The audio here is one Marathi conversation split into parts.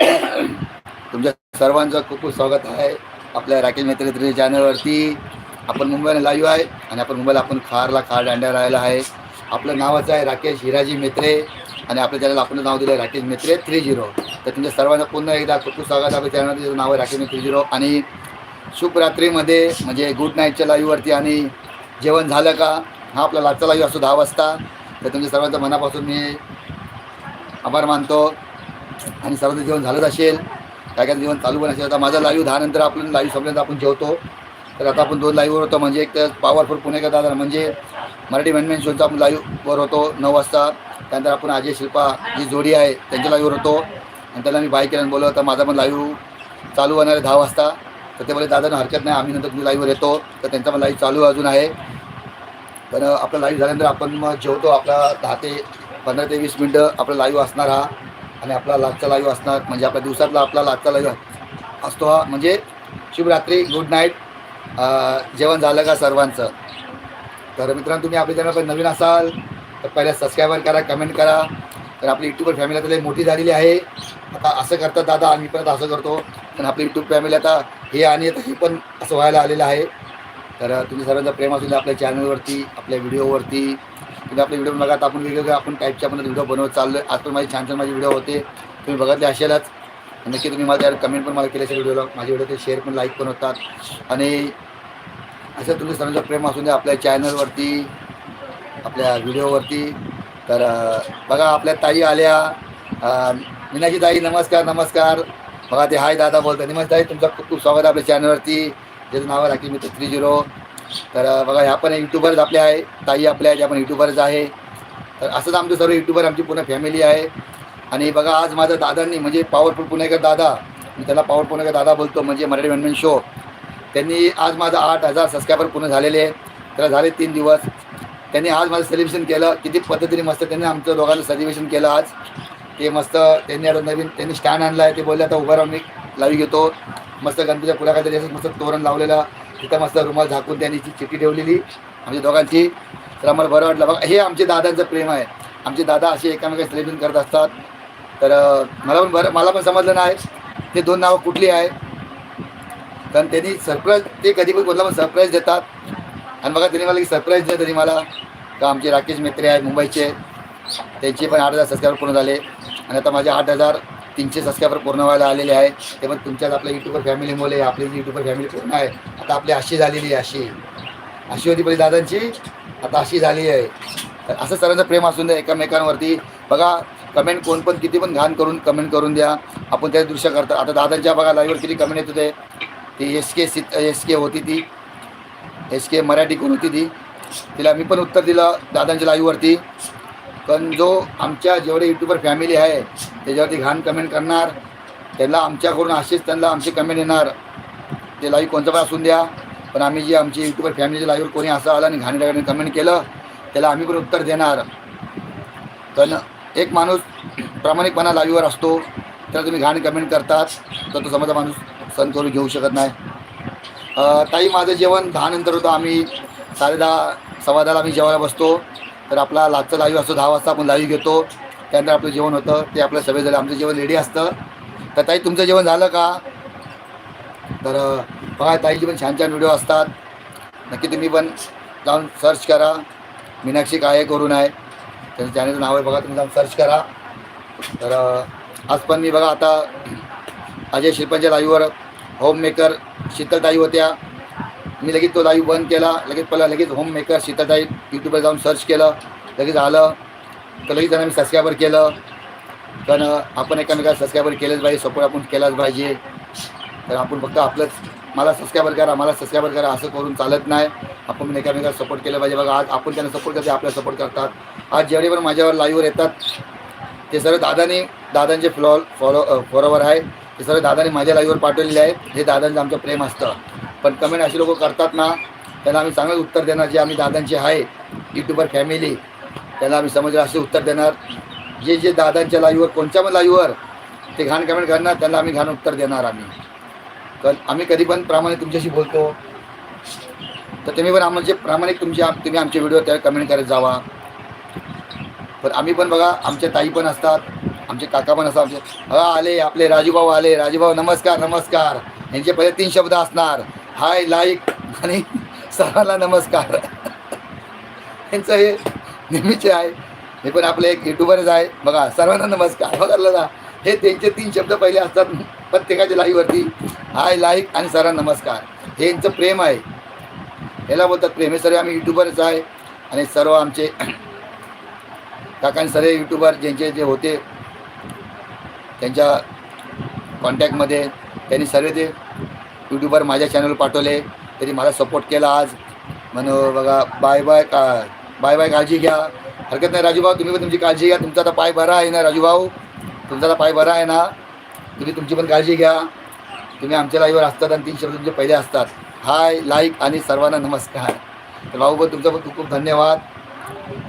तुमच्या सर्वांचं खूप खूप स्वागत आहे. आपल्या राकेश मैत्री चॅनलवरती. आपण मुंबईला लाईव्ह आहे आणि आपण मुंबईला आपण खारला खार दांड्या राहिला आहे. आपलं नावाचं आहे राकेश हिराजी मेत्रे आणि आपल्या चॅनल आपलं नाव दिलं आहे राकेश मेत्रे थ्री झिरो तर तुमच्या सर्वांना पुन्हा एकदा खूप खूप स्वागत आहे आपल्या त्याचं नाव आहे राकेश थ्री झिरो आणि शुभरात्रीमध्ये म्हणजे गुड नाईटच्या लाईव्हवरती आणि जेवण झालं का? हा आपला लाटचा लाईव्ह असतो दहा वाजता. तर तुमच्या सर्वांचं मनापासून मी आभार मानतो. आणि सर्वांचं जेवण झालंच असेल काय काय जेवण चालू पण असेल. आता माझा लाईव्ह दहा नंतर आपण लाईव्ह संपल्यानंतर आपण जेवतो. तर आता आपण दोन लाईव्हवर होतो. म्हणजे एक तर पॉवरफुल पुणेकर दादा म्हणजे मराठी मॅनमॅन शोचा आपण लाईव्हवर होतो नऊ वाजता. त्यानंतर आपण अजय शिल्पा जी जोडी आहे त्यांच्या लाईव्हवर होतो. आणि त्याला मी बाय केल्यानं बोललो तर माझा पण लाईव्ह चालू होणार आहे दहा वाजता. तर ते बोले दादा हरकत नाही. आम्ही नंतर तुम्ही लाईव्हवर येतो. तर त्यांचा पण लाईव्ह चालू अजून आहे. तर आपलं लाईव्ह झाल्यानंतर आपण मग जेवतो. आपला दहा ते पंधरा ते वीस मिनटं आपला लाईव्ह असणार हा. आणि आपला लाजचा लाईव्ह असणार म्हणजे आपल्या दिवसातला आपला लाजचा लाईव्ह असतो हा. म्हणजे शुभरात्री गुड नाईट जेवण झालं का सर्वांचं? तर मित्रांनो तुम्ही आपल्या चॅनल नवीन असाल तर पहिल्या सबस्क्राईबर करा कमेंट करा. तर आपली यूट्यूबर फॅमिली आता मोठी झालेली आहे. आता असं करतात दादा आम्ही परत असं करतो. पण आपली यूट्यूब फॅमिली आता हे आणि आता हे पण असं व्हायला आलेलं आहे. तर तुम्ही सर्वांचा प्रेम असून आपल्या चॅनलवरती आपल्या व्हिडिओवरती तुम्ही आपले व्हिडिओ बघा आपण वेगवेगळे आपण टाईपचे आपण व्हिडिओ बनवत चाललो आज पण माझे छान छान माझे व्हिडिओ होते. तुम्ही बघितले असेलच. नक्की तुम्ही माझ्या कमेंट पण मला केले असेल व्हिडिओला माझे व्हिडिओ ते शेअर पण लाईक पण होतात. आणि असं तुम्ही सर्वांचं प्रेम असून द्या आपल्या चॅनलवरती आपल्या व्हिडिओवरती तर बघा आपल्या ताई आल्या. मीनाची ताई नमस्कार नमस्कार. बघा ते हाय दादा बोलतात. नमस्कार ताई तुमचं खूप खूप स्वागत आहे आपल्या चॅनलवरती ज्याचं नाव आहे राखी मित्र थ्री झिरो तर बघा ह्या पण युट्यूबर्स आपल्या आहे ताई आपल्या आहेत, ह्या पण युट्यूबरच आहे. तर असंच आमचे सर्व युट्यूबर आमची पूर्ण फॅमिली आहे. आणि बघा आज माझ्या दादांनी म्हणजे पॉवरफुल पुणेकर दादा मी त्याला पॉवर पुणेकर दादा बोलतो म्हणजे मराठी वनमेन शो त्यांनी आज माझा आठ हजार सबस्क्रायबर पूर्ण झालेले आहे त्याला झाले तीन दिवस. त्यांनी आज माझं सेलिब्रेशन केलं. किती पद्धतीने मस्त त्यांनी आमचं दोघांचं सेलिब्रेशन केलं आज. ते मस्त त्यांनी आता नवीन त्यांनी स्टँड आणला आहे ते बोलले आता उभं राहून मी लाईव्ह घेतो. मस्त गणपतीच्या पुढ्या काहीतरी असं मस्त तोरण लावलेलं. तिथं मस्त रुमाल झाकून त्यांनी ती चिठी ठेवलेली आमच्या दोघांची तर आम्हाला बरं वाटलं. बघा हे आमचे दादांचं प्रेम आहे. आमचे दादा असे एकामेका सेलिब्रेशन करत असतात. तर मला पण बरं मला पण समजलं नाही. ते दोन नावं कुठली आहे कारण त्यांनी सरप्राईज ते कधी पण कोणाला पण सरप्राईज देतात. आणि बघा त्यांनी मला सरप्राईज दिलं त्यांनी मला. का आमचे राकेश मित्रे आहेत मुंबईचे. त्यांचे पण आठ हजार सबस्क्रायबर पूर्ण झाले. आणि आता माझे आठ हजार तीनशे सबस्क्रायबर पूर्ण व्हायला आलेले आहे ते पण तुमच्याच आपल्या युट्यूबर फॅमिलीमुळे आपली जी युट्यूबर फॅमिली पूर्ण आहे. आता आपली अशी झालेली आहे अशी अशी होती पहिली दादांची आता अशी झाली आहे. तर असं सर्वांचं प्रेम असून द्या एकमेकांवरती. बघा कमेंट कोण पण किती पण घाण करून कमेंट करून द्या. आपण त्या दृश्य करतो. आता दादांच्या बघा लाईव्हवर किती कमेंट येत होते. ती S K C S K होती ती. एस के मराठी कोण होती ती? तिला मी पण उत्तर दिलं दादांच्या लाईव्हवरती पण जो आमच्या जेवढे यूट्यूबर फॅमिली आहे त्याच्यावरती घाण कमेंट करणार. त्यांना आमच्याकडून असेच त्यांना आमची कमेंट येणार. ते लाईव्ह कोणतं पण असून द्या. पण आम्ही जी आमची यूट्यूबर फॅमिलीच्या लाईव्हवर कोणी असं आलं आणि घाणी कमेंट केलं त्याला आम्ही पण उत्तर देणार. पण एक माणूस प्रामाणिकपणा लाईव्हवर असतो त्याला तुम्ही घाण कमेंट करतात तर तो समजा माणूस सण करून घेऊ शकत नाही. ताई माझं जेवण दहा नंतर होतं. आम्ही साडेदहा सव्वा दहाला आम्ही जेवायला बसतो. तर आपला लाजचा लाईव्ह असतो दहा वाजता आपण लाईव्ह घेतो. त्यानंतर आपलं जेवण होतं ते आपलं सवय झालं आमचं जेवण रेडी असतं. तर ताई तुमचं जेवण झालं का? तर बघा ताईचे पण छान छान व्हिडिओ असतात. नक्की तुम्ही पण जाऊन सर्च करा. मीनाक्षी काय करून आहे त्यांचं चॅनलचं नाव आहे बघा तुम्ही जाऊन सर्च करा. तर आज पण मी बघा आता अजय शिल्पांच्या लाईव्हवर होममेकर शीतल शीतलताई होत्या. मी लगेच तो लाईव्ह बंद केला. लगेच पहिला लगेच होम मेकर शीतलताई यूट्यूबवर जाऊन सर्च केलं. लगेच आलं. तर लगेच त्यांना मी सबस्क्रायबर केलं. पण आपण एकामेकाला सबस्क्रायबर केलंच पाहिजे. सपोर्ट आपण केलाच पाहिजे. तर आपण फक्त आपलंच मला सबस्क्रायबर करा मला सबस्क्रायबर करा असं करून चालत नाही. आपण पण एकामेकाला सपोर्ट केलं पाहिजे. बघा आज आपण त्यांना सपोर्ट करते आपल्याला सपोर्ट करतात. आज जेवढे पण माझ्यावर लाईव्हवर येतात ते सर्व दादाने दादांचे फ्लॉ फॉलो फॉलोवर आहे. हे सगळे दादाने माझ्या लाईव्हवर पाठवलेले आहेत. हे दादांचं आमचं प्रेम असतं. पण कमेंट असे लोक करतात ना त्यांना आम्ही चांगलं उत्तर देणार जे आम्ही दादांचे आहे युट्यूबर फॅमिली त्यांना आम्ही समजलं असे उत्तर देणार. जे जे दादांच्या लाईव्हवर कोणत्या पण लाईव्हवर ते घाण कमेंट करणार त्यांना आम्ही घाण उत्तर देणार आम्ही. तर आम्ही कधी पण प्रामाणिक तुमच्याशी बोलतो. तर तुम्ही पण आम्हाला जे प्रामाणिक तुमचे तुम्ही आमचे व्हिडिओ त्या कमेंट करत जावा. पण आम्ही पण बघा आमच्या ताई पण असतात. आमचे काका पण असं आमचे हा आले आपले राजूभाऊ आले. राजूभाऊ नमस्कार नमस्कार. यांचे पहिले तीन शब्द असणार. Hi like. आणि सर्वांना नमस्कार. यांचं हे नेहमीचे आहे. हे पण आपले एक युट्यूबरच आहे. बघा सर्वांना नमस्कार. बघा दादा हे त्यांचे तीन शब्द पहिले असतात प्रत्येकाच्या लाईव्हवरती. हाय लाईक. आणि सर्वांना नमस्कार. हे यांचं प्रेम आहे. याला बोलतात प्रेम. हे सर्व आम्ही युट्यूबरच आहे. आणि सर्व आमचे काकांनी सर्व युट्यूबर ज्यांचे जे होते त्यांच्या कॉन्टॅक्टमध्ये त्यांनी सर्व ते यूट्यूबर माझ्या चॅनलवर पाठवले. त्यांनी मला सपोर्ट केला आज. म्हणून बघा बाय बाय का बाय बाय काळजी घ्या. हरकत नाही राजूभाऊ तुम्ही पण तुमची काळजी घ्या. तुमचा आता पाय बरा आहे ना राजूभाऊ? तुमचा आता पाय बरा आहे ना? तुम्ही तुमची पण काळजी घ्या. तुम्ही आमच्या लाईव्हवर असतात आणि तीन शब्द तुमचे पहिले असतात. हाय लाईक आणि सर्वांना नमस्कार. तर भाऊ पण तुमचा पण खूप खूप धन्यवाद.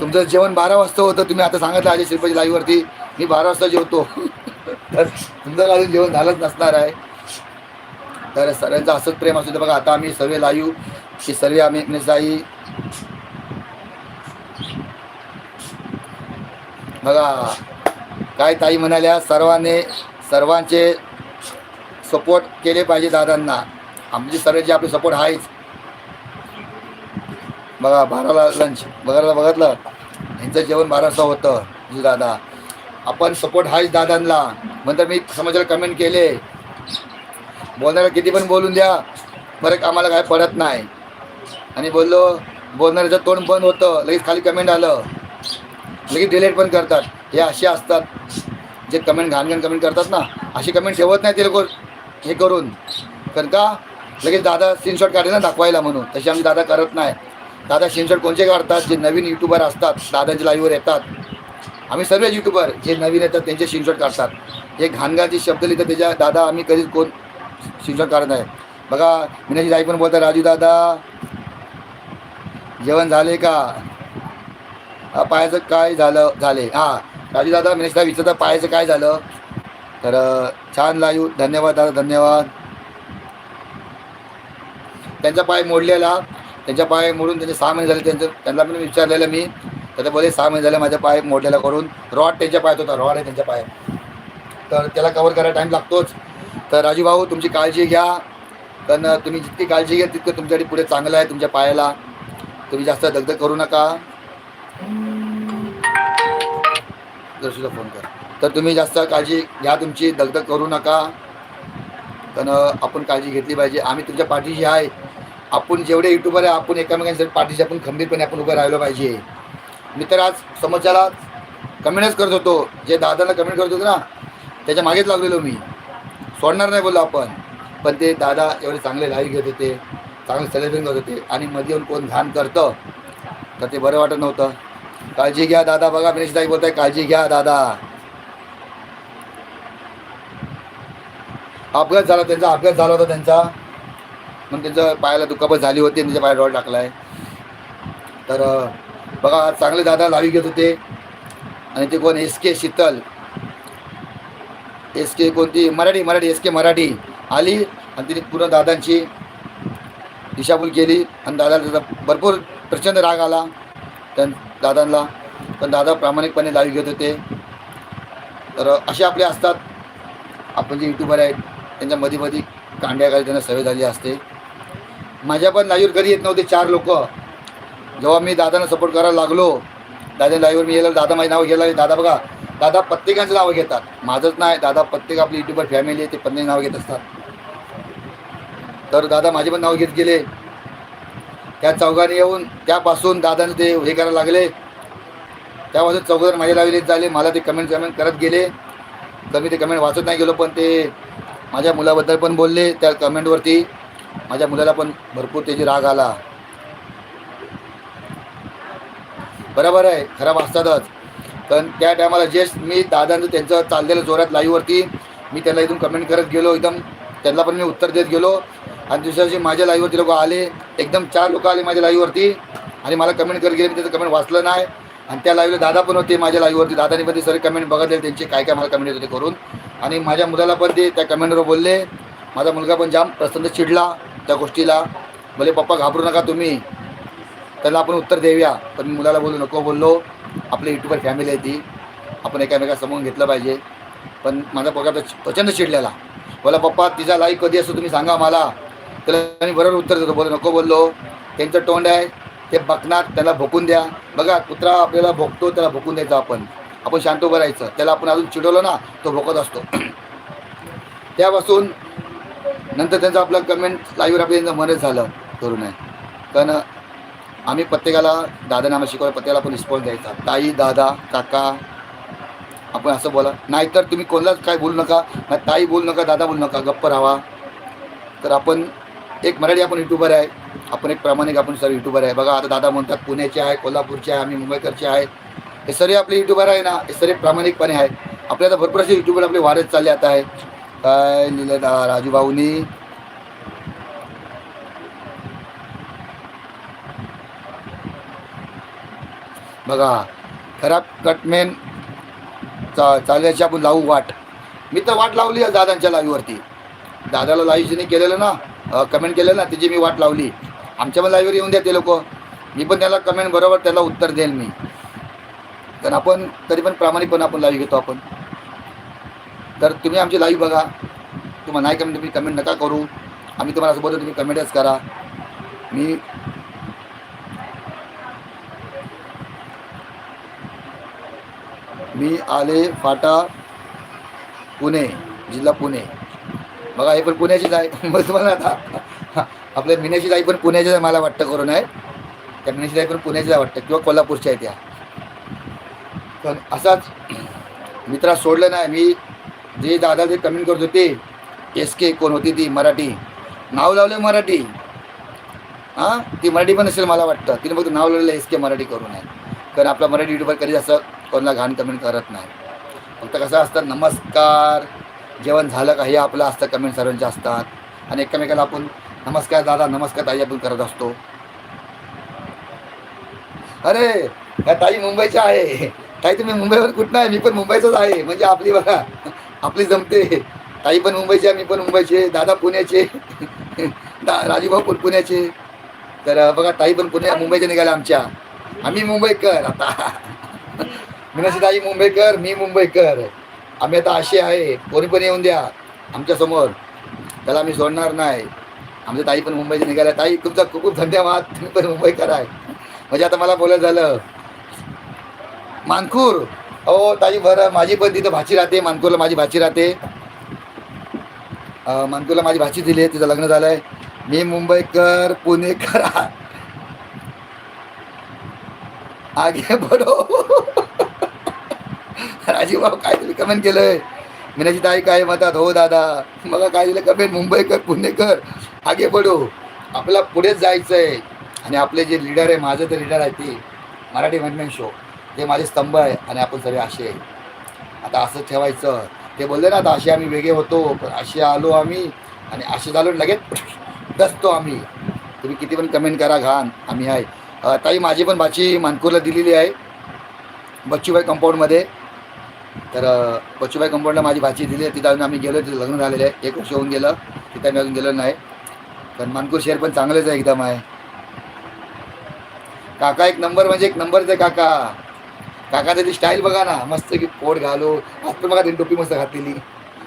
तुमचं जेवण बारा वाजता होतं. तुम्ही आता सांगितलं आज श्रीपती लाईव्हवरती मी बारा वाजता जेवतो. तर तुमचं अजून जेवण झालंच नसणार आहे. तर सर्वांचं असंच प्रेम असू दे बघा आता आम्ही सर्व लाईव्ह की सर्व आम्ही एकमेकाई बघा काय ताई म्हणाल्या सर्वांनी सर्वांचे सपोर्ट केले पाहिजे दादांना. आमचे सर्वांचे आपले सपोर्ट आहेच. बघा बाराला लंच बघायला बघितलं. यांचं जेवण बाराचं होतं दादा. आपण सपोर्ट हाच दादांना. म्हणतात मी समाजाला कमेंट केले. बोलणारा किती पण बोलून द्या बरं आम्हाला काय पडत नाही. आणि बोललो बोलणाऱ्याचं तोंड बंद होतं लगेच खाली कमेंट आलं. लगेच डिलीट पण करतात. हे असे असतात. जे कमेंट घाणघाण कमेंट करतात ना अशी कमेंट ठेवत नाही ते लोक. हे करून. कारण का? लगेच दादा स्क्रीनशॉट काढले ना दाखवायला म्हणून. तसे आम्ही दादा करत नाही. दादा स्क्रीनशॉट कोणते काढतात? जे नवीन युट्यूबर असतात दादांच्या लाईव्हवर येतात. आम्ही सर्व युट्यूबर जे नवीन येतात त्यांचे स्क्रीनशॉट काढतात. हे घाणघाणचे शब्द लिहितात त्याच्या दादा आम्ही कधीच कोण स्क्रीनशॉट काढत नाही. बघा मीनाची आई पण बोलतात राजू दादा जेवण झाले का? पायाचं काय झालं झाले. हां राजू दादा मीनाची विचारता पायाचं काय झालं? तर छान लाईव्ह धन्यवाद दादा धन्यवाद. त्यांचा पाय मोडलेला त्यांच्या पाय मोडून त्यांचे सहा महिने झाले त्यांचं त्यांना पण विचारलेलं मी. तर ते बोले सहा महिने झाले माझ्या पाय मोडलेला करून रॉड त्यांच्या पायात होता रॉड आहे त्यांच्या पायात. तर त्याला कवर करायला टाईम लागतोच. तर राजू भाऊ तुमची काळजी घ्या. कारण तुम्ही जितकी काळजी घ्या तितकं तुमच्यासाठी पुढे चांगलं आहे तुमच्या पायाला. तुम्ही जास्त दगदग करू नका. सुद्धा फोन कर. तर तुम्ही जास्त काळजी घ्या तुमची दगदग करू नका. कारण आपण काळजी घेतली पाहिजे. आम्ही तुमच्या पाठीशी आहे. आपण जेवढे युट्यूबर आहे आपण एकामेकांसाठी पाठीशी आपण खंबीरपणे आपण उभं राहिलं पाहिजे. मी तर आज समोरच्याला कमेंटच करत होतो. जे दादाला कमेंट करत होतो ना त्याच्या मागेच लागलेलो मी. सोडणार नाही बोललो आपण. पण ते दादा एवढे चांगले लाईव्ह घेत होते चांगले सेलिब्रेशन करत होते. आणि मध्ये येऊन कोण घाण करतं तर ते बरं वाटत नव्हतं. काळजी घ्या दादा बघा गणेश ताई बोलताय काळजी घ्या दादा. अपघात झाला त्यांचा अपघात झाला होता त्यांचा. मग त्यांचं पायाला दुखापत झाली होती त्यांच्या पायाला रॉड टाकलाय. तर बघा चांगले दादा लावी घेत होते. आणि ते कोण? S K Sheetal. S K कोणती? Marathi Marathi S K Marathi. आली आणि तिने पूर्ण दादांची दिशाभूल केली. आणि दादाला त्याचा भरपूर प्रचंड राग आला त्या दादांना. पण दादा प्रामाणिकपणे लावी घेत होते. तर असे आपले असतात. आपण जे युट्यूबर आहेत त्यांच्या मधी मधी कांड्या त्यांना सवय झाली असते. माझ्या पण लाईव्हवर घरी येत नव्हते चार लोक. जेव्हा मी दादांना सपोर्ट करायला लागलो दादा लाईव्हवर मी गेलो दादा माझी नाव घ्यायला दादा बघा दादा प्रत्येकाचं नावं घेतात. माझंच नाही दादा प्रत्येक आपली युट्यूबर फॅमिली आहे ते पत्नी नाव घेत असतात. तर दादा माझे पण नाव घेत गेले. त्या चौघाने येऊन त्यापासून दादाने ते हे करायला लागले. त्यापासून चौघजण माझ्या लावलेत झाले. मला ते कमेंट कमेंट करत गेले. तर मी ते कमेंट वाचत नाही गेलो पण ते माझ्या मुलाबद्दल पण बोलले त्या कमेंटवरती माझ्या मुलाला पण भरपूर त्याची राग आला. बरोबर आहे खराब असतातच पण त्या टायमाला जस्ट मी दादांचं त्यांचं चाललेलं जोरात लाईव्हवरती मी त्यांना इथून कमेंट करत गेलो एकदम त्यांना पण मी उत्तर देत गेलो. आणि दुसऱ्या दिवशी माझ्या लाईव्हवरती लोक आले एकदम चार लोक आले माझ्या लाईव्हवरती आणि मला कमेंट करत गेले मी त्याचं कमेंट वाचलं नाही. आणि त्या लाईव्हला दादा पण होते माझ्या लाईव्हवरती दादानी पण ते सगळे कमेंट बघत त्यांचे काय काय मला कमेंट होते करून. आणि माझ्या मुलाला पण ते त्या कमेंटवर बोलले. माझा मुलगा पण जाम प्रसन्न चिडला त्या गोष्टीला. बोले पप्पा घाबरू नका तुम्ही. त्याला आपण उत्तर देऊया. पण मी मुलाला बोलू नको बोललो. आपली युट्यूबर फॅमिली आहे ती. आपण एकामेका समोरून घेतलं पाहिजे. पण माझा पगार तर प्रचंड चिडलेला. बोला पप्पा तिचा लाईफ कधी असतो तुम्ही सांगा मला. त्याला मी बरोबर उत्तर देतो. बोल नको बोललो. त्यांचं तोंड आहे. ते बघणार त्याला भोकून द्या. बघा कुत्रा आपल्याला भोगतो त्याला भोकून द्यायचं आपण. आपण शांत उभं राहायचं. त्याला आपण अजून चिडवलं ना तो भोकत असतो. त्यापासून नंतर त्यांचं आपलं कमेंट लाईव्हवर आपलं त्यांचं मनच झालं. करू नये. कारण आम्ही प्रत्येकाला दादा नामा शिकवलं प्रत्येकाला आपण रिस्पॉन्स द्यायचा. ताई दादा काका आपण असं बोला. नाहीतर तुम्ही कोणालाच काय बोलू नका. ना ताई बोलू नका दादा बोलू नका. गप्प राहा. तर आपण एक मराठी आपण युट्यूबर आहे. आपण एक प्रामाणिक आपण सर युट्यूबर आहे. बघा आता दादा म्हणतात पुण्याचे आहे कोल्हापूरचे आहे आम्ही मुंबईकरचे आहे. हे सर्व आपले युट्यूबर आहे ना. हे सर्व प्रामाणिकपणे आहे. आपल्याला भरपूर असे युट्यूबर आपले वाढत चालले आता आहे. काय लिहिलं राजूभाऊनी? बघा खराब कटमेन चा चालण्याची आपण लावू वाट. मी तर वाट लावली आहे दादांच्या लाईव्हवरती दादाला लाईव्ह केलेलं ना कमेंट केलं ना त्याची मी वाट लावली. आमच्या पण लाईव्हवर येऊन द्या ते लोक. मी पण त्याला कमेंट बरोबर त्याला उत्तर देईल मी. कारण आपण तरी पण प्रामाणिकपणे आपण लाईव्ह घेतो आपण. तर तुम्ही आमची लाईव्ह बघा. तुम्हाला नाही कमेंट तुम्ही कमेंट नका करू. आम्ही तुम्हाला असं बोलतो तुम्ही कमेंटच करा. मी मी आले फाटा पुणे जिल्हा पुणे. बघा हे पण पुण्याचीच आहे. मग तुम्हाला आता आपल्या मिनाची आई पण पुण्याचीच आहे मला वाटतं करून आहे. त्या मिनाची आई पण पुण्याचीच आहे वाटतं किंवा कोल्हापूरच्या आहे त्या पण असाच मित्रा सोडलं नाही. मी जे दादा जे कमेंट करत होते एस के कोण होती ती मराठी. नाव लावलं मराठी. हां? ती मराठी पण असेल मला वाटतं. तिने फक्त नाव लावलेलं एस के मराठी करून आहे. कारण आपला मराठी युट्यूबर कधी असं कोणाला घाण कमेंट करत नाही. फक्त कसं असतं नमस्कार जेवण झालं का हे आपलं असतं कमेंट सर्वांचे असतात. आणि एकमेकाला आपण नमस्कार दादा नमस्कार ताई आपण करत असतो. अरे ह्या ताई मुंबईच्या आहे. ताई तुम्ही मुंबईवर कुठं आहे? मी पण मुंबईचाच आहे. म्हणजे आपली बघा आपली जमते. ताई पण मुंबईची आहे मी पण मुंबईचे दादा पुण्याचे दा राजूभाऊ पण पुण्याचे. तर बघा ताई पण पुण्या मुंबईच्या निघाल्या आमच्या. आम्ही मुंबईकर आता. मीनाशी ताई मुंबईकर मी मुंबईकर. आम्ही आता असे आहे कोणी पण येऊन द्या आमच्यासमोर त्याला आम्ही सोडणार नाही. आमच्या ताई पण मुंबईचे निघाल्या. ताई तुमचा खूप खूप धन्यवाद. तुम्ही पण मुंबईकर आहे. म्हणजे आता मला बोलायचं झालं. मानखूर. हो ताई बरं माझी पण तिथं भाची राहते. मानखूरला माझी भाची राहते. अं, मानखूरला माझी भाची दिली आहे तिचं लग्न झालं आहे मी मुंबईकर पुणेकर. आगे बडो राजीव भाऊ काय तुम्ही कमेंट केलंय? मीनाची ताई काय म्हणतात? हो दादा. मला काय दिलं कमेंट मुंबईकर पुणेकर आगे पडू आपल्याला पुढेच जायचं आहे आणि आपले जे लीडर आहे माझं तर लीडर आहे ते मराठी मॅनमेन शो ते माझे स्तंभ आहे आणि आपण सगळे असे आता असं ठेवायचं. ते बोलले ना आता असे आम्ही वेगळे होतो पण असे आलो आम्ही आणि असे झालो लगेच दसतो आम्ही. तुम्ही किती पण कमेंट करा घाण. आम्ही आहे. ताई माझी पण भाची मानकूरला दिलेली आहे. बच्चूबाई कंपाऊंडमध्ये तर बच्चूबाई कंपाऊंडला माझी भाची दिली. आहे तिथं अजून आम्ही गेलो तिथं लग्न झालेलं आहे. एक वर्ष होऊन गेलं. तिथं आम्ही अजून गेलो नाही. पण मानकूर शहर पण चांगलंच आहे एकदम आहे. काका एक नंबर म्हणजे एक नंबरच आहे काका. काकाचं ती स्टाईल बघा ना. मस्त की पोट घालो. आज पण बघा त्यांनी टोपी मस्त घातलेली.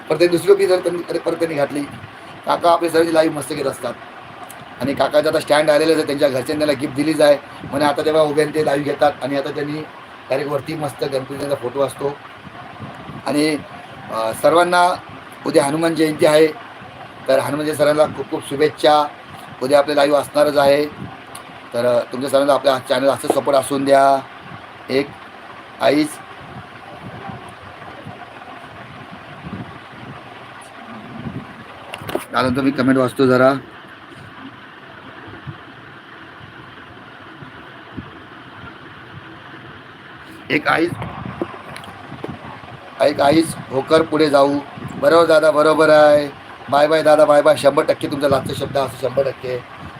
परत त्यांनी दुसरी टोपी जर त्यांनी परत त्यांनी घातली. काका आपले सर्वची लाईव्ह मस्त घेत असतात. आणि काकाचं आता स्टँड आलेलं आहे. त्यांच्या घरच्यांनी त्याला गिफ्ट दिलीच आहे. म्हणजे आता तेव्हा उभ्याने ते लाईव्ह घेतात. आणि आता त्यांनी डायरेक्ट वरती मस्त गणपतीचा फोटो असतो. आणि सर्वांना उद्या हनुमान जयंती आहे. तर हनुमान जयंती सर्वांना खूप खूप शुभेच्छा. उद्या आपले लाईव्ह असणारच आहे. तर तुमच्या सर्वांना आपल्या चॅनल असं सपोर्ट असून द्या. एक आईच. त्यानंतर मी कमेंट वाचतो जरा. एक आईच. आई आईच होकर पुढे जाऊ. बरोबर दादा बरोबर आहे. बाय बाय दादा बाय बाय. शंभर टक्के तुमचा लागतो शब्द असं शंभर टक्के.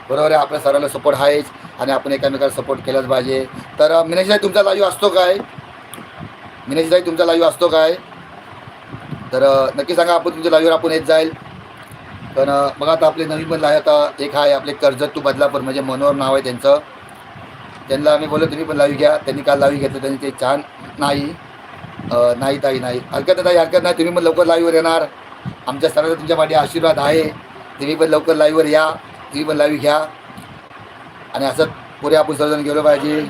बरोबर आहे. आपल्या सर्वांना सपोर्ट आहेच आणि आपण एकामेकाला सपोर्ट केलाच पाहिजे. तर मिनेशताई तुमचा लाईव्ह असतो काय? मिनेशताई तुमचा लाईव्ह असतो काय? तर नक्की सांगा आपण तुमच्या लाईव्हवर आपण येत जाईल. पण मग बघा आता आपले नवीन पण लाईव्ह आता एक आहे आपले कर्जत तू बदलापूर म्हणजे मनोहर नाव आहे त्यांचं. त्यांना आम्ही बोललो तुम्ही पण लाईव्ह घ्या. त्यांनी काल लाईव्ह घेतलं त्यांनी ते छान नाही. नाही ताई नाही. हरकत नाही ताई हरकत नाही. तुम्ही पण लवकर लाईव्हवर येणार. आमच्या सर्वांचा तुमच्या पाठी आशीर्वाद आहे. तुम्ही पण लवकर लाईव्हवर या. तुम्ही पण लाईव्ह घ्या. आणि असं पुढे आपण सर्वजण गेलो पाहिजे.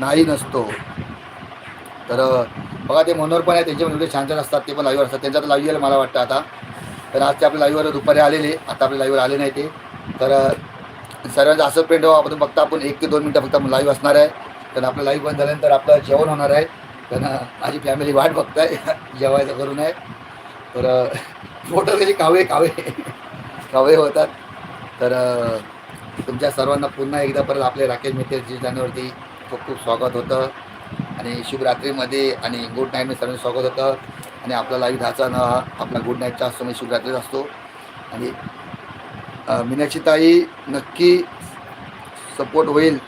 नाही नसतो. तर बघा ते मनोहर पण आहे. त्यांचे पण व्हिडिओ छान छान असतात. ते पण लाईव्हवर असतात. त्यांचा तर लाईव्ह यायला मला वाटतं आता. तर आज ते आपल्या लाईव्हवर दुपारी आलेले. आता आपल्या लाईव्हवर आले नाही ते. तर सर्वांचं असं प्रिंट हो आपण फक्त आपण एक ते दोन मिनटं फक्त लाईव्ह असणार आहे. तर आपलं लाईव्ह बंद झाल्यानंतर आपलं जेवण होणार आहे. कारण माझी फॅमिली वाट बघताय. जेवायचं करून आहे तर फोटो त्याचे कावे कावे कावे होतात. तर तुमच्या सर्वांना पुन्हा एकदा परत आपले राकेश मित्रजी चॅनलवरती खूप खूप स्वागत होतं. आणि शुभरात्रीमध्ये आणि गुड नाईटमध्ये सर्वांचं स्वागत होतं. आणि आपला लाईव्ह दहाचा न आपला गुड नाईटचा असतो म्हणजे शुभरात्रीचा असतो. आणि अ, ताई नक्की सपोर्ट होईल.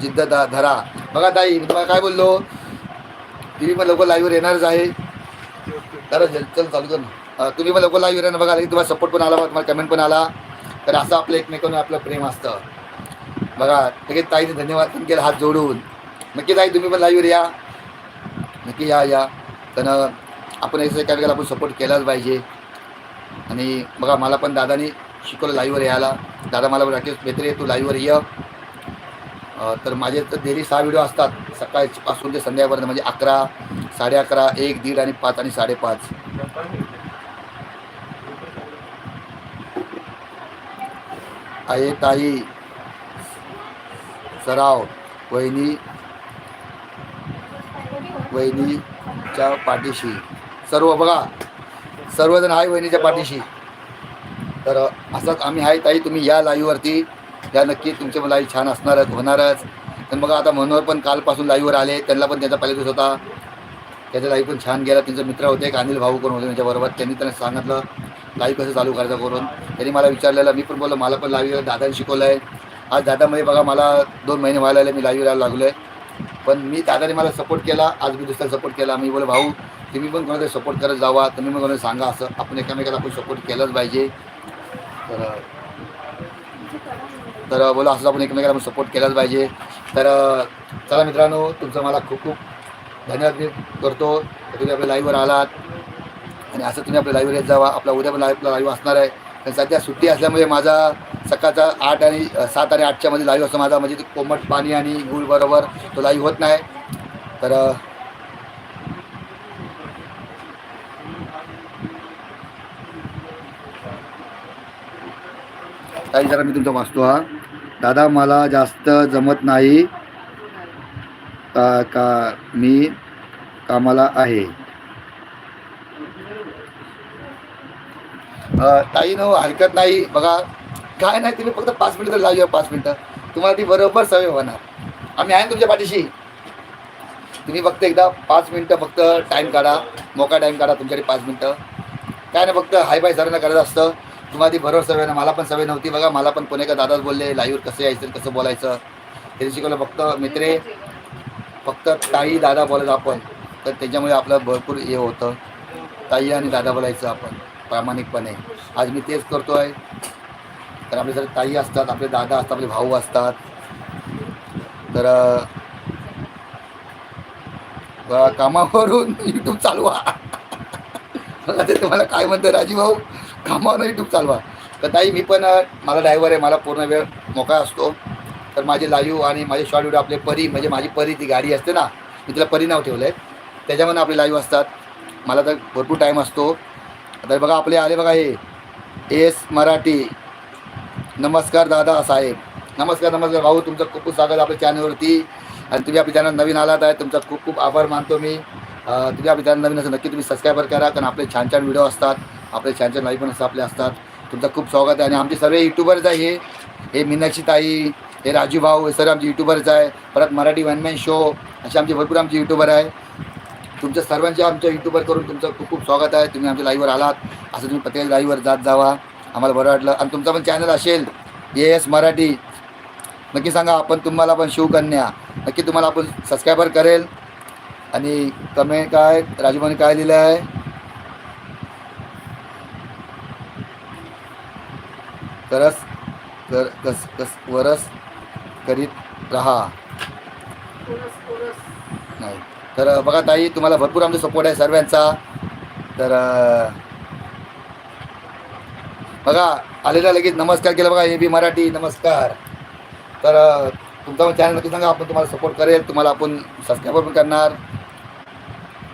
जिद्द दा धरा. बघा ताई मी तुम्हाला काय बोललो? तुम्ही पण लवकर लाईव्हवर येणारच आहे. तर चल चल चालू कर ना. तुम्ही पण लवकर लाईव्ह येणार बघा तुम्हाला सपोर्ट पण आला तुम्हाला कमेंट पण आला. तर असं आपलं एकमेकांवर आपलं प्रेम असतं. बघा लगेच ताईने धन्यवाद पण केलं हात जोडून. नक्की ताई तुम्ही पण लाईव्हवर या. नक्की या या. तर आपण असं काय आपण सपोर्ट केलाच पाहिजे. आणि बघा मला पण दादानी शिकवलं लाईव्हवर यायला. दादा मला राकेश बेत्रे तू लाईव्हवर ये. तर माझे तर डेली सहा व्हिडिओ असतात. सकाळपासून ते संध्याकाळपर्यंत म्हणजे अकरा साडे अकरा एक दीड आणि पाच आणि साडेपाच आहे ताई सराव वहिनी वहिनीच्या पाठीशी. सर्व बघा सर्वजण आहे वहिनीच्या पाठीशी. तर असंच आम्ही आहे ताई तुम्ही या लाईव्हवरती या नक्की तुमचे मुलाही छान असणारच होणारच. तर मग आता मनोहर पण कालपासून लाईव्हवर आले त्यांना पण त्यांचा पहिला दिवस होता. त्याचा लाईव्ह पण छान गेला त्यांचे मित्र होते एक अनिल भाऊ करून होते त्यांच्याबरोबर. त्यांनी त्यांना सांगितलं लाईव्ह कसं चालू करायचं करून? त्यांनी मला विचारलेलं मी पण बोललो मला पण लाईव्ह दादाने शिकवलं आहे आज दादामध्ये बघा मला दोन महिने व्हायला आले मी लाईव्ह राहायला लागलो आहे पण मी दादाने मला सपोर्ट केला आज मी दुसऱ्याला सपोर्ट केला. मी बोल भाऊ तुम्ही पण कोणाला सपोर्ट करत जावा तुम्ही पण कोणाला सांगा असं. आपण एकामेकाला आपण सपोर्ट केलंच पाहिजे. तर तर बोला असं आपण एकमेकाला आपण सपोर्ट केलाच पाहिजे. तर चला मित्रांनो तुमचं मला खूप खूप धन्यवाद मी करतो. तुम्ही आपल्या लाईव्हवर आलात. आणि असं तुम्ही आपल्या लाईव्हवर येत जावा. आपला उद्या पण लाईव्ह लाईव्ह असणार आहे. आणि सध्या सुट्टी असल्यामुळे माझा सकाळचा आठ आणि सात आणि आठच्या मध्ये लाईव्ह असतो माझा. म्हणजे ते कोमट पाणी आणि गुळ बरोबर तो लाईव्ह होत नाही. तर ताई काही जरा मी तुमचा वाचतो हा. दादा मला जास्त जमत नाही का का मी कामाला आहे. ताई न हरकत नाही. बघा काय नाही तुम्ही फक्त पाच मिनिटं लावूया पाच मिनिटं. तुम्हाला ती बरोबर सवय होणार. आम्ही आहे ना तुमच्या पाठीशी. तुम्ही फक्त एकदा पाच मिनटं फक्त टाईम काढा. मोका टाईम काढा तुमच्याकडे पाच मिनटं. काय नाही फक्त हाय बाय सरांना करायचं असतं. तुम्हाला ती बरोबर सवय ना मला पण सवय नव्हती. बघा मला पण पुणे का दादाच बोलले लाईव्हवर कसं यायचं कसं बोलायचं? हे शिकवलं फक्त मित्रे फक्त ताई दादा बोलत आपण. तर त्याच्यामुळे आपलं भरपूर हे होतं. ताई आणि दादा बोलायचं आपण प्रामाणिकपणे. आज मी तेच करतो आहे तर आपले जर ताई असतात आपले दादा असतात आपले भाऊ असतात. तर कामावरून यूट्यूब चालवा. ते तुम्हाला काय म्हणतं राजीभाऊ कामावर कामावरून यूट्यूब चालवा. तर ताई मी पण मला ड्रायव्हर आहे मला पूर्ण वेळ मोकळा असतो. तर माझे लाईव्ह आणि माझे शॉर्ट व्हिडिओ आपले परी म्हणजे माझी परी ती गाडी असते ना मी तिला परी नाव ठेवलं आहे त्याच्यामध्ये आपले लाईव्ह असतात. मला तर भरपूर टाईम असतो. तर बघा आपले आले बघा हे. एस मराठी. नमस्कार दादा साहेब. नमस्कार नमस्कार. भाऊ तुमचं खूप खूप स्वागत आपल्या चॅनलवरती आणि तुम्ही आपल्या चॅनल नवीन आलात आहे तुमचा खूप खूप आभार मानतो मी. तुम्ही आपल्या चॅनल नवीन असं नक्की तुम्ही सबस्क्राईबर करा कारण आपले छान छान व्हिडिओ असतात. आपले छान छान पण असतात आपले असतात. तुमचं खूप स्वागत आहे. आणि आमचे सर्व युट्यूबर्स आहे हे. हे मीनाक्षी ताई हे राजू भाऊ हे सर्व आमचे युट्यूबर्स आहे. परत मराठी वनमॅन शो असे आमचे भरपूर आमचे यूट्यूबर आहे. तुमच्या सर्वांच्या आमच्या यूट्यूबर करून तुमचं खूप खूप स्वागत आहे. तुम्ही आमच्या लाईव्हवर आलात. असं तुम्ही प्रत्येक लाईव्हवर जात जावा. आम्हाला बरं वाटलं. आणि तुमचा पण चॅनल असेल. A S Marathi. नक्की सांगा आपण तुम्हाला पण शिवकन्या. नक्की तुम्हाला आपण सबस्क्रायबर करेल. आणि कमेंट काय? राजूभाईने काय लिहिलं आहे? करस कर कस कस वरस करीत राहा. नाही. तर बघा ताई तुम्हाला भरपूर आमचा सपोर्ट आहे सर्वांचा. तर बघा आलेला लगेच नमस्कार केला बघा ए बी मराठी नमस्कार. तर तुमचा पण चॅनल नक्की सांगा आपण तुम्हाला सपोर्ट करेल तुम्हाला आपण सबस्क्राईबर पण करणार.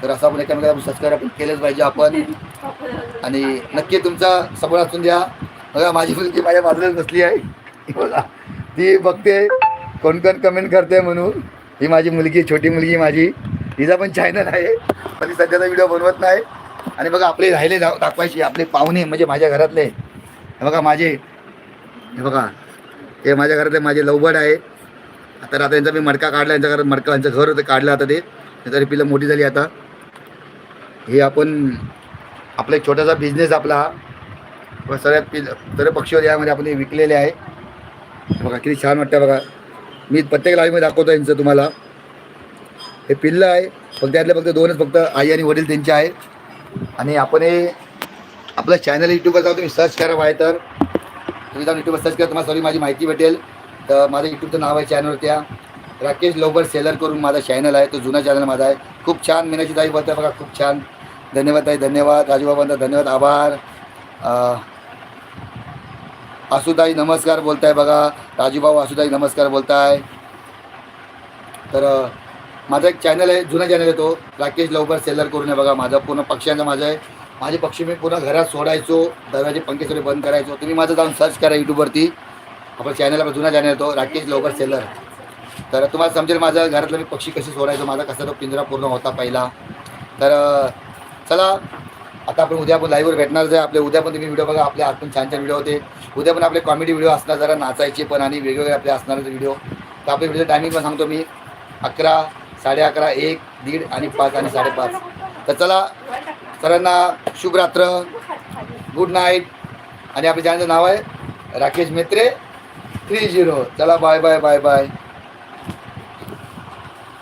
तर असं आपण एकामेकाला सबस्क्राईब आपण केलंच पाहिजे आपण. आणि नक्की तुमचा सपोर्ट असून द्या. बघा माझी मुलगी माझ्या बाजूलाच बसली आहे. बघा ती बघते कोण कोण कमेंट करते म्हणून. ही माझी मुलगी छोटी मुलगी माझी. तिचा पण चॅनल आहे. पण ती सध्याचा व्हिडिओ बनवत नाही. आणि बघा आपले राहिले दा दाखवायचे आपले पाहुणे म्हणजे माझ्या घरातले. हे बघा माझे. हे बघा हे माझ्या घरातले माझे लवबड आहे आता आता यांचा मी मडका काढला यांच्या घरात मडका यांचं घर होतं काढलं आता ते. तरी पिलं मोठी झाली आता. हे आपण आपला एक छोटासा बिझनेस आपला. हा व सगळ्यात सगळे सर्व पक्षीवर यामध्ये आपण हे विकलेले आहे. बघा किती छान वाटतं बघा. मी प्रत्येक लाईव्हमध्ये दाखवतो यांचं तुम्हाला. हे पिल्लं आहे फक्त त्यातले फक्त दोनच फक्त आई आणि वडील त्यांचे आहेत आणि आपण हे आपलं चॅनल यूट्यूबवर जाऊ तुम्ही सर्च करा आहे तर. तुम्ही जाऊन यूट्यूबवर सर्च करा तुम्हाला सगळी माझी माहिती भेटेल. तर माझं यूट्यूबचं नाव आहे चॅनल त्या राकेश लोबर सेलर करून माझा चॅनल आहे तो जुना चॅनल माझा आहे. खूप छान मीनाची ताई बोलते बघा खूप छान. धन्यवाद ताई धन्यवाद. राजूबाबांचा धन्यवाद आभार. अं, नमस्कार बोलताय बघा. राजूभाऊ आसूताई नमस्कार बोलताय. तर माझा एक चॅनल आहे जुना चॅनल आहे तो. राकेश लवकर सेलर करून आहे बघा माझा. पूर्ण पक्ष्यांचा माझा आहे. माझे पक्षी मी पूर्ण घरात सोडायचो. दरवाजे पंखे सगळे बंद करायचो. तुम्ही माझं जाऊन सर्च करा यूट्यूबवरती आपण चॅनल आपला जुना चॅनल येतो तो. राकेश लवकर सेलर. तर तुम्हाला समजेल माझ्या घरातलं मी पक्षी कसे सोडायचो. माझा कसा तो पिंजरा पूर्ण होता पहिला. तर चला आता आपण उद्या पण लाईव्हवर भेटणार आहे. आपले उद्या पण तुम्ही व्हिडिओ बघा. आपले आज पण छान छान व्हिडिओ होते. उद्या पण आपले कॉमेडी व्हिडिओ असणार जरा नाचायचे पण आणि वेगवेगळे आपले असणारच व्हिडिओ तर आपले व्हिडिओ टायमिंग पण सांगतो मी. अकरा साडे अकरा एक दीड आणि पाच आणि साडेपाच तर चला सर्वांना शुभरात्र. गुड नाईट आणि आपल्या चॅनलचं नाव आहे राकेश मेत्रे थ्री झिरो चला बाय बाय बाय बाय